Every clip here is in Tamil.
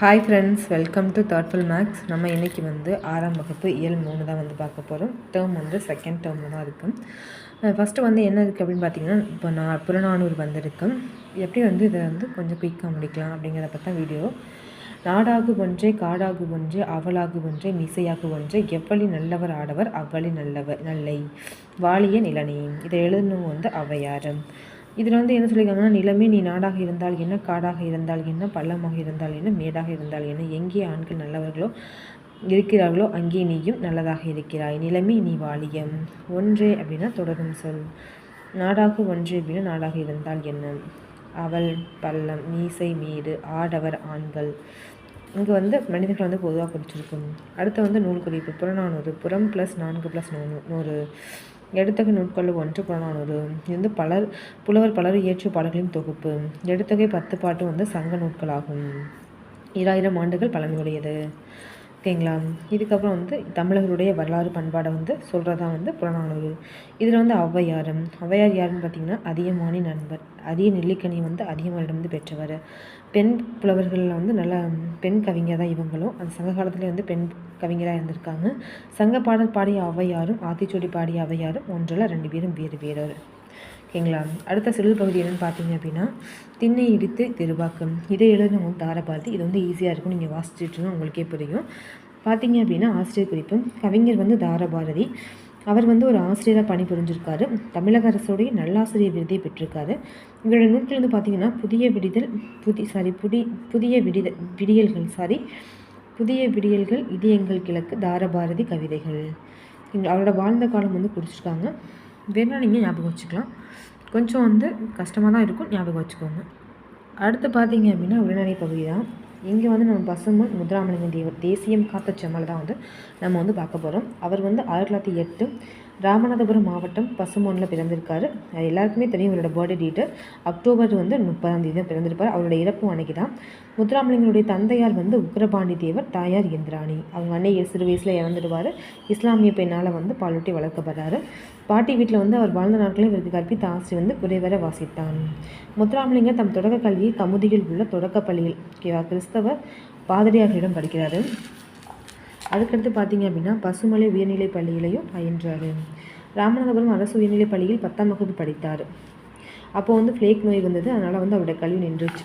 Hi friends welcome to Thoughtful Makes நம்ம இன்றைக்கி வந்து ஆறாம் வகுப்பு இயல் மூணு தான் வந்து பார்க்க போகிறோம் டேர்ம் வந்து செகண்ட் டேர்மில் தான் இருக்குது ஃபஸ்ட்டு வந்து என்ன இருக்குது அப்படின்னு பார்த்தீங்கன்னா இப்போ நான் புறநானூறு வந்திருக்கு. எப்படி வந்து இதை வந்து கொஞ்சம் குயிக்காக முடிக்கலாம் அப்படிங்கிறத பற்றி வீடியோ நாடாகு ஒன்றே காடாகு ஒன்றே அவளாகு ஒன்றே மிசையாகு ஒன்றே எவ்வளி நல்லவர் ஆடவர் அவ்வளி நல்லவர் நல்லை. வாலிய நிலனி இதை எழுதணும் வந்து அவையார் இதில் வந்து என்ன சொல்லியிருக்காங்கன்னா நிலமே நீ நாடாக இருந்தால் என்ன காடாக இருந்தால் என்ன பள்ளமாக இருந்தால் என்ன மேடாக இருந்தால் என்ன எங்கே ஆண்கள் நல்லவர்களோ இருக்கிறார்களோ அங்கே நீயும் நல்லதாக இருக்கிறாய். நிலமே நீ வாலியம். ஒன்றே அப்படின்னா தொடரும் சொல். நாடாக ஒன்றே அப்படின்னா நாடாக இருந்தால் என்ன? அவள் பள்ளம் மீசை மீடு ஆடவர் ஆண்கள். இங்கே வந்து மனிதர்கள் வந்து பொதுவாக குறிச்சிருக்கும் அடுத்து வந்து நூல் குறிப்பு புறநானூறு புறம் ப்ளஸ் நான்கு ப்ளஸ் நூறு நூறு. எடுத்தகை நூட்கள் ஒன்று புறநானூறு இது வந்து பலர் புலவர் பலர் இயற்றிய பாடல்களின் தொகுப்பு. எடுத்தகை பத்து பாட்டு வந்து சங்க நூட்களாகும் ஈராயிரம் ஆண்டுகள் பழமையுடையது. ஓகேங்களா? இதுக்கப்புறம் வந்து தமிழர்களுடைய வரலாறு பண்பாடை வந்து சொல்கிறதா வந்து புறநானூறு. இதில் வந்து ஔவையாரம் ஔவையார் யாருன்னு பார்த்தீங்கன்னா அதிகமானி நண்பர். அதிக நெல்லிக்கனி வந்து அதிகமானிடம் வந்து பெற்றவர். பெண் புலவர்களில் வந்து நல்ல பெண் கவிஞர் தான் இவங்களும். அந்த சங்க காலத்துலேயே வந்து பெண் கவிஞராக இருந்திருக்காங்க. சங்க பாடல் பாடிய ஔவையாரும் ஆத்திச்சூடி பாடிய ஔவையாரும் ஒன்றில் ரெண்டு பேரும் வேறு வேறொரு. ஓகேங்களா? அடுத்த சிறு பகுதி என்னென்னு பார்த்தீங்க அப்படின்னா திண்ணை இடித்து திருவாக்கம். இதை எழுதினவங்க தாரபாரதி இது வந்து ஈஸியாக இருக்கும். நீங்கள் வாசிச்சுட்டுனா உங்களுக்கே புரியும். பார்த்தீங்க அப்படின்னா ஆசிரியர் குறிப்பு. கவிஞர் வந்து தாரபாரதி அவர் வந்து ஒரு ஆசிரியராக பணிபுரிஞ்சிருக்காரு. தமிழக அரசோடைய நல்லாசிரியர் விருதை பெற்றிருக்காரு. இவரோட நூட்கள் வந்து பார்த்தீங்கன்னா புதிய விடிதல் புதி சாரி புதி புதிய விடித விடியல்கள் சாரி புதிய விடியல்கள் இதயங்கள் கிழக்கு தாரபாரதி கவிதைகள். அவரோட வாழ்ந்த காலம் வந்து குடிச்சிருக்காங்க வேணால் நீங்கள் ஞாபகம் வச்சுக்கலாம். கொஞ்சம் வந்து கஷ்டமாக தான் இருக்கும் ஞாபகம் வச்சுக்கோங்க. அடுத்து பார்த்தீங்க அப்படின்னா உடனடி பகுதி தான். இங்கே வந்து நம்ம பசுமன் முத்துராமலிங்க தேவர் தேசியம் காத்த செம்மல் தான் வந்து நம்ம வந்து பார்க்க போகிறோம் அவர் வந்து ஆயிரத்தி தொள்ளாயிரத்தி எட்டு ராமநாதபுரம் மாவட்டம் பசுமோனில் பிறந்திருக்காரு. எல்லாருக்குமே தெரியும் இவரோட பர்த்டே டேட்டு அக்டோபர் வந்து முப்பதாம் தேதி தான் பிறந்திருப்பார். அவரோட இறப்பும் அன்னைக்கு தான். முத்துராமலிங்கனுடைய தந்தையார் வந்து உக்ரபாண்டி தேவர் தாயார் இந்திராணி. அவங்க அன்னை சிறு வயசில் இறந்துடுவார். இஸ்லாமிய பெண்ணால் வந்து பாலூட்டி வளர்க்கப்படுறாரு. பாட்டி வீட்டில் வந்து அவர் வாழ்ந்த நாட்களில் இவருக்கு கற்பித்த ஆசை வந்து குறைவர வாசித்தான். முத்துராமலிங்கர் தம் தொடக்க கல்வியை கமுதியில் உள்ள தொடக்கப்பள்ளியில் கிறிஸ்தவ பாதிரியார்களிடம் படிக்கிறாரு. அதுக்கடுத்து பார்த்தீங்க அப்படின்னா பசுமலை உயர்நிலைப் பள்ளியிலையும் பயின்றார். ராமநாதபுரம் அரசு உயர்நிலைப் பள்ளியில் பத்தாம் வகுப்பு படித்தார். அப்போ வந்து ஃப்ளேக் நோய் வந்தது. அதனால் வந்து அவருடைய கல்வி நின்றுச்சு.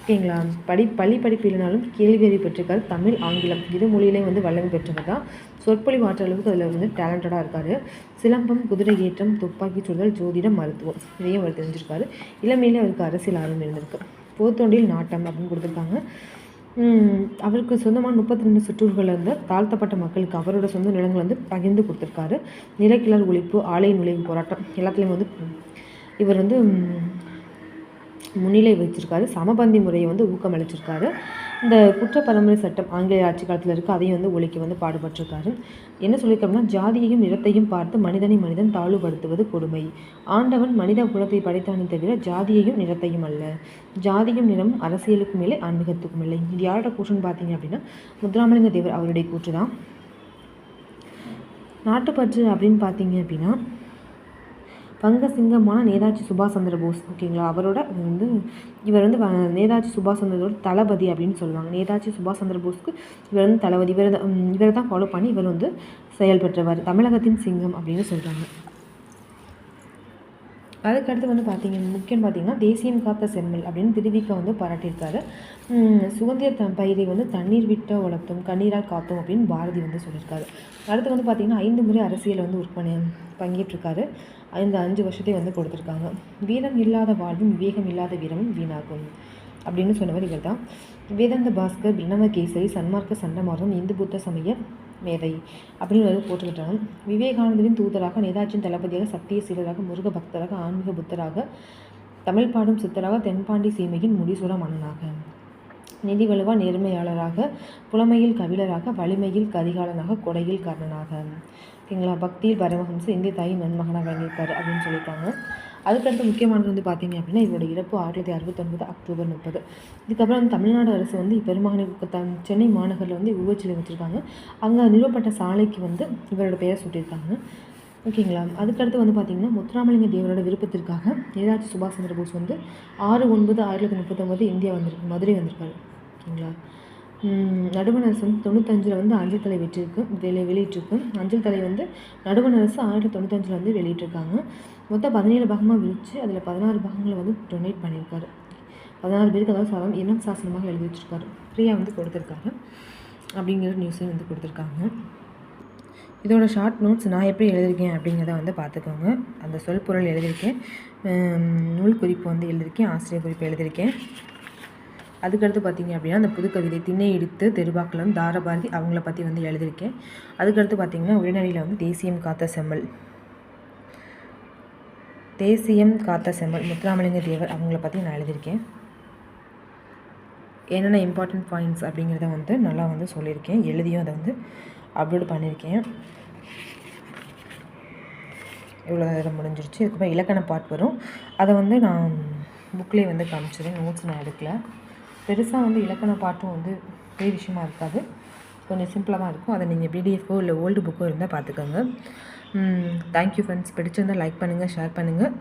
ஓகேங்களா? படி பள்ளி படிப்பு இல்லைனாலும் கேள்வி அறிவு பெற்றிருக்காரு தமிழ் ஆங்கிலம். இரு மொழியிலையும் வந்து வல்லமை பெற்றவர் தான். சொற்பொழி மாற்ற அளவுக்கு அதில் வந்து டேலண்டடாக இருக்கார். சிலம்பம் குதிரை ஏற்றம் துப்பாக்கி சுடுதல் ஜோதிடம் மருத்துவம் இதையும் அவர் தெரிஞ்சிருக்காரு. இளமையிலே அவருக்கு அரசியல் ஆர்வம் இருந்திருக்கு. போத்தொண்டில் நாட்டம் அப்படின்னு கொடுத்துருக்காங்க. அவருக்கு சொந்தமான முப்பத்தி ரெண்டு சுற்றூர்களில் இருந்து தாழ்த்தப்பட்ட மக்களுக்கு அவரோட சொந்த நிலங்கள் வந்து பகிர்ந்து கொடுத்துருக்காரு. நிலக்கிழர் ஒழிப்பு ஆலை நுழைவு போராட்டம் எல்லாத்துலேயும் வந்து இவர் வந்து முன்னிலை வச்சிருக்காரு சமபந்தி முறையை வந்து ஊக்கமளிச்சிருக்காரு. இந்த குற்ற பரம்பரை சட்டம் ஆங்கிலேய ஆட்சி காலத்தில் இருக்குது அதையும் வந்து ஒழிக்க வந்து பாடுபட்டிருக்காரு. என்ன சொல்லியிருக்கோம்னா ஜாதியையும் நிறத்தையும் பார்த்து மனிதனை மனிதன் தாழ்வுபடுத்துவது கொடுமை. ஆண்டவன் மனித குலத்தை படைத்தானே தவிர ஜாதியையும் நிறத்தையும் அல்ல. ஜாதியும் நிறமும் அரசியலுக்கும் இல்லை ஆன்மீகத்துக்கும் இல்லை. இது யாரோட கூற்றுன்னு பார்த்தீங்க அப்படின்னா முத்துராமலிங்க தேவர் அவருடைய கூற்று தான் நாட்டுப்பற்று அப்படின்னு பார்த்தீங்க அப்படின்னா வங்க சிங்கமான நேதாஜி சுபாஷ் சந்திர போஸ் ஓகேங்களா? அவரோட வந்து இவர் வந்து நேதாஜி சுபாஷ் சந்திரோட தளபதி அப்படின்னு சொல்லுவாங்க. நேதாஜி சுபாஷ் சந்திர போஸ்க்கு இவர் வந்து தளபதி. இவர் இவரை தான் ஃபாலோ பண்ணி இவர் வந்து செயல்பட்டவர் தமிழகத்தின் சிங்கம் அப்படின்னு சொல்கிறாங்க அதுக்கடுத்து வந்து பார்த்தீங்க முக்கியம் பார்த்தீங்கன்னா தேசியம் காத்த செம்மல் அப்படின்னு திருவிக்க வந்து பாராட்டியிருக்காரு. சுதந்திர த பயிரை வந்து தண்ணீர் விட்ட வளர்த்தும் கண்ணீரால் காத்தோம் அப்படின்னு பாரதி வந்து சொல்லியிருக்காரு. அடுத்து வந்து பார்த்திங்கன்னா ஐந்து முறை அரசியல் வந்து ஒர்க் பண்ணி பங்கேற்றிருக்காரு. இந்த அஞ்சு வருஷத்தையும் வந்து கொடுத்துருக்காங்க. வீரம் இல்லாத வாழ்வும் விவேகம் இல்லாத வீரமும் வீணாகும் அப்படின்னு சொன்னவர் இவர் தான் வேதாந்த பாஸ்கர் பிரணவ கேசரி சன்மார்க்க சண்டமாரம் இந்து புத்த சமய மேதை அப்படின்னு ஒரு போட்டுக்கிட்டாங்க விவேகானந்தரின் தூதராக நேதாஜியின் தளபதியாக சத்திய சீலராக முருக பக்தராக ஆன்மீக புத்தராக தமிழ் பாடும் சித்தராக தென்பாண்டி சீமையின் முடிசூட மன்னனாக. நிதி வலுவா நேர்மையாளராக புலமையில் கவிழராக வலிமையில் கரிகாலனாக கொடையில் கர்ணனாக. ஓகேங்களா பக்தியில் பரமஹம்ச இந்திய தாயின் நன்மகனாக வழங்கியிருக்காரு அப்படின்னு சொல்லியிருக்காங்க. அதுக்கடுத்து முக்கியமானது வந்து பார்த்தீங்க அப்படின்னா இவரோட இறப்பு ஆயிரத்தி அறுபத்தொன்பது அக்டோபர் முப்பது. இதுக்கப்புறம் வந்து தமிழ்நாடு அரசு வந்து பெருமகனுக்கு சென்னை மாநகரில் வந்து உருவச்சிலை வச்சுருக்காங்க. அங்கே நிறுவப்பட்ட சாலைக்கு வந்து இவரோட பெயரை சூட்டியிருக்காங்க. ஓகேங்களா? அதுக்கடுத்து வந்து பார்த்திங்கன்னா முத்துராமலிங்க தேவரோட விருப்பத்திற்காக நேதாஜி சுபாஷ் சந்திர போஸ் வந்து ஆறு ஒன்பது ஆயிரத்தி தொள்ளாயிரத்தி முப்பத்தொம்பது இந்தியா வந்திருக்கு மதுரை வந்திருக்காரு. ஓகேங்களா? நடுவண் அரசு வந்து தொண்ணூத்தஞ்சில் வந்து அஞ்சல் தலை வெற்றிருக்கு வெளி வெளியிட்டிருக்கு. அஞ்சல் தலை வந்து நடுவண் அரசு ஆயிரத்தி தொண்ணூத்தஞ்சில் வந்து வெளியிட்டிருக்காங்க. மொத்தம் பதினேழு பாகமாக விரித்து அதில் பதினாறு பாகங்களை வந்து டொனேட் பண்ணியிருக்காரு. பதினாறு பேருக்கு அதாவது சாதம் இனம் சாசனமாக எழுதி வச்சுருக்காரு. ஃப்ரீயாக வந்து கொடுத்துருக்காரு அப்படிங்கிற நியூஸையும் வந்து கொடுத்துருக்காங்க. இதோட ஷார்ட் நோட்ஸ் நான் எப்படி எழுதியிருக்கேன் அப்படிங்கிறத வந்து பார்த்துக்கோங்க. அந்த சொல் பொருள் எழுதியிருக்கேன். நூல் குறிப்பு வந்து எழுதியிருக்கேன். ஆசிரியர் குறிப்பு எழுதியிருக்கேன். அதுக்கடுத்து பார்த்திங்க அப்படின்னா அந்த புதுக்கவிதை திண்ணை இடித்து தெருவாக்கலம் தாரபாரதி அவங்கள பற்றி வந்து எழுதியிருக்கேன். அதுக்கடுத்து பார்த்திங்கன்னா உடனடியில் வந்து தேசியம் காத்த செம்மல். தேசியம் காத்த செம்மல் முத்துராமலிங்க தேவர் அவங்கள பற்றி நான் எழுதியிருக்கேன். என்னென்ன இம்பார்ட்டண்ட் பாயிண்ட்ஸ் அப்படிங்கிறத வந்து நல்லா வந்து சொல்லியிருக்கேன். எழுதியும் அதை வந்து அப்லோட் பண்ணியிருக்கேன். இவ்வளோ நேரம் முடிஞ்சிருச்சு. இதுக்கப்புறம் இலக்கண பாட் வரும். அதை வந்து நான் புக்லேயே வந்து காமிச்சிடுறேன். நோட்ஸ் நான் எடுக்கல. பெருசாக வந்து இலக்கண பாட்டும் வந்து பெரிய விஷயமா இருக்காது. கொஞ்சம் சிம்பிளாக தான் இருக்கும். அதை நீங்கள் பிடிஎஃபோ இல்லை ஓல்டு புக்கோ இருந்தால் பார்த்துக்கோங்க தேங்க்யூ ஃப்ரெண்ட்ஸ் பிடிச்சிருந்தால் லைக் பண்ணுங்கள் ஷேர் பண்ணுங்கள்